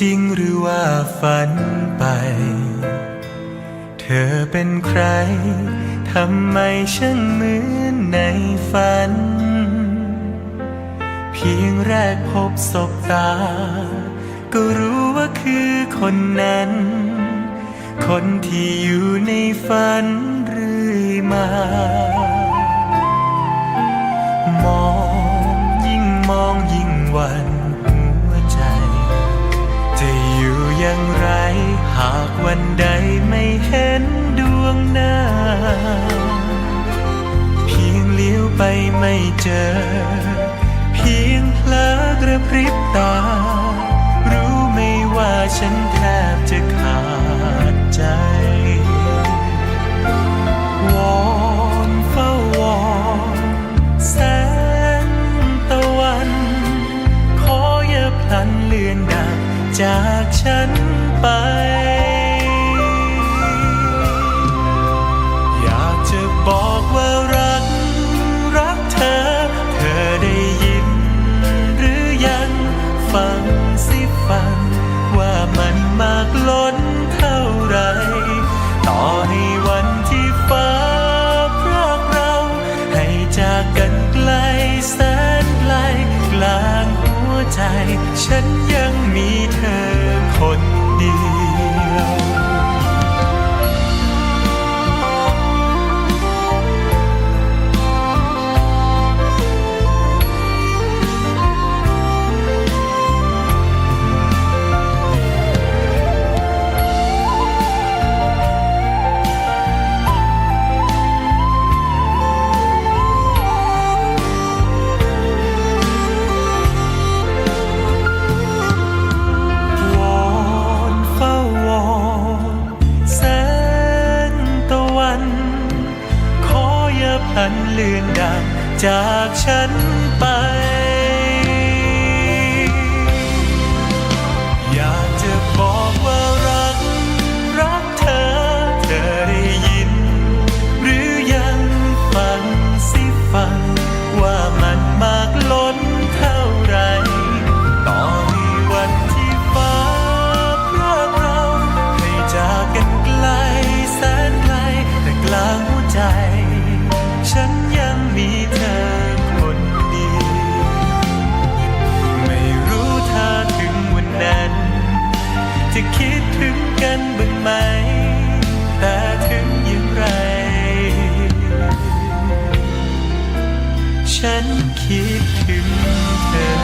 จริงหรือว่าฝันไป เธอเป็นใคร ทำไมช่างเหมือนในฝัน เพียงแรกพบศบตา ก็รู้ว่าคือคนนั้น คนที่อยู่ในฝันเรื่อยมามองยิ่งมองยิ่งหวัน อย่างไร หากวันใดไม่เห็นดวงหน้า เพียงเลี้ยวไปไม่เจอ เพียงเพลอกระพริบตา รู้ไม่ว่าฉันแท จากฉันไป อยากจะบอกว่ารัก รักเธอ เธอได้ยิน หรือยังฟังสิฟัง ว่ามันมากล้นเท่าไร ต่อให้วันที่ฟ้าพรากเรา ให้จากกันไกลแสนไกลกลางหัวใจ ฉันยัง อย่าพลันเลือนดับจากฉันไป อยากจะบอกว่ารัก รักเธอ เธอได้ยิน หรือยังฟังสิฟัง ว่ามันมากล้นเท่าไร ต่อให้วันที่ฟ้าพรากเราให้จากกันไกลแสนไกลแต่กลางหัวใจ ฉันยังมีเธอคนเดียวไม่รู้ถ้าถึงวันนั้น จะคิดถึงกันบ้างไหม แต่ถึงอย่างไร ฉันคิดถึงเธอ